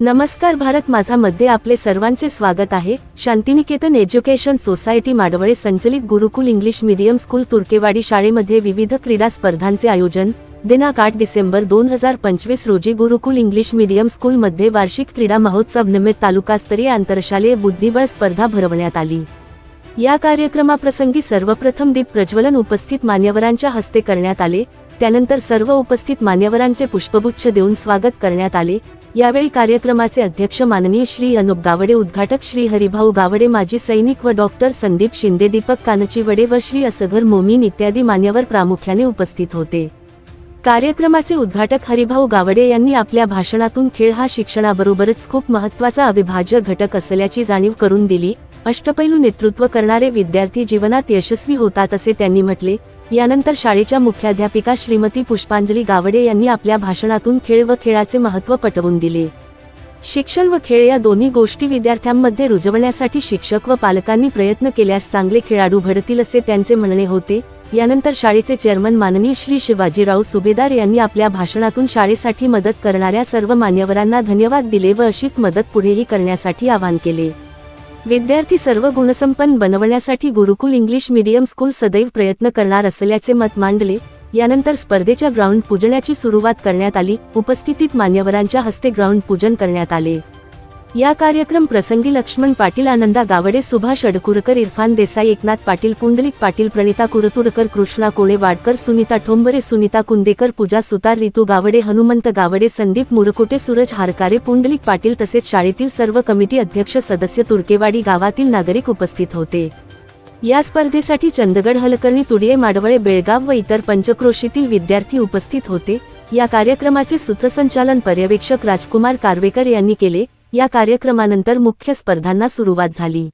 नमस्कार भारत माझा मध्ये आपले सर्वांचे स्वागत आहे. शांतिनिकेतन एज्युकेशन सोसायटी माडवळे संचलित Gurukul English medium school Turkewadi शाळेमध्ये विविध क्रीडा स्पर्धांचे आयोजन. दिनांक आठ डिसेंबर दोन हजार पंचवीस रोजी गुरुकुल इंग्लिश मीडियम स्कूलमध्ये वार्षिक क्रीडा महोत्सव निमित्त तालुकास्तरीय आंतरशालेय बुद्धिबळ स्पर्धा भरवण्यात आली. या कार्यक्रमाप्रसंगी सर्वप्रथम दीप प्रज्वलन उपस्थित मान्यवरांच्या हस्ते करण्यात आले. त्यानंतर सर्व उपस्थित मान्यवरांचे पुष्पगुच्छ देऊन स्वागत करण्यात आले. यावेळी कार्यक्रमाचे अध्यक्ष माननीय श्री अनुप गावडे उद्घाटक श्री हरिभाऊ गावडे माजी सैनिक व डॉक्टर संदीप शिंदे दीपक कानचीवडे व श्री असगर मोमीन इत्यादी मान्यवर प्रामुख्याने उपस्थित होते. कार्यक्रमाचे उद्घाटक हरिभाऊ गावडे यांनी आपल्या भाषणातून खेळ हा शिक्षणाबरोबरच खूप महत्त्वाचा अविभाज्य घटक असल्याची जाणीव करून दिली. अष्टपैलू नेतृत्व करणारे विद्यार्थी जीवनात यशस्वी होतात असे त्यांनी म्हटले. यानंतर शाळेच्या मुख्याध्यापिका श्रीमती पुष्पांजली गावडे यांनी आपल्या भाषणातून खेळ व खेळाचे महत्त्व पटवून दिले. शिक्षण व खेळ या दोन्ही गोष्टी विद्यार्थ्यांमध्ये रुजवण्यासाठी शिक्षक व पालकांनी प्रयत्न केल्यास चांगले खेळाडू घडतील असे त्यांचे म्हणणे होते. यानंतर शाळेचे चेअरमन माननीय श्री शिवाजीराव सुभेदार यांनी आपल्या भाषणातून शाळेसाठी मदत करणाऱ्या सर्व मान्यवरांना धन्यवाद दिले व अशीच मदत पुढेही करण्यासाठी आवाहन केले. विद्यार्थी सर्व गुणसंपन्न बनवण्यासाठी गुरुकुल इंग्लिश मीडियम स्कूल सदैव प्रयत्न करणार असल्याचे मत मांडले. यानंतर स्पर्धेच्या ग्राउंड पूजनाची सुरुवात करण्यात आली. उपस्थितीत मान्यवरांच्या हस्ते ग्राउंड पूजन करण्यात आले. या कार्यक्रम प्रसंगी लक्ष्मण पाटील आनंदा गावडे सुभाष अडकुरकर इरफान देसाई एकनाथ पाटील पुंडलिक पाटील प्रणिता कुरतुरकर कृष्णा कोळे वाडकर सुनीता ठोंबरे सुनीता कुंदेकर पूजा सुतार रितू गावडे हनुमंत गावडे संदीप मुरकुटे सूरज हारकारे पुंडलिक पाटील तसेच शाळेतील सर्व कमिटी अध्यक्ष सदस्य तुर्केवाडी गावातील नागरिक उपस्थित होते. या स्पर्धेसाठी चंदगड हलकर्णी तुडिये माडवळे बेळगाव व इतर पंचक्रोशीतील विद्यार्थी उपस्थित होते. या कार्यक्रमाचे सूत्रसंचालन पर्यवेक्षक राजकुमार कारवेकर यांनी केले. या कार्यक्रमानंतर मुख्य स्पर्धांना सुरुवात झाली.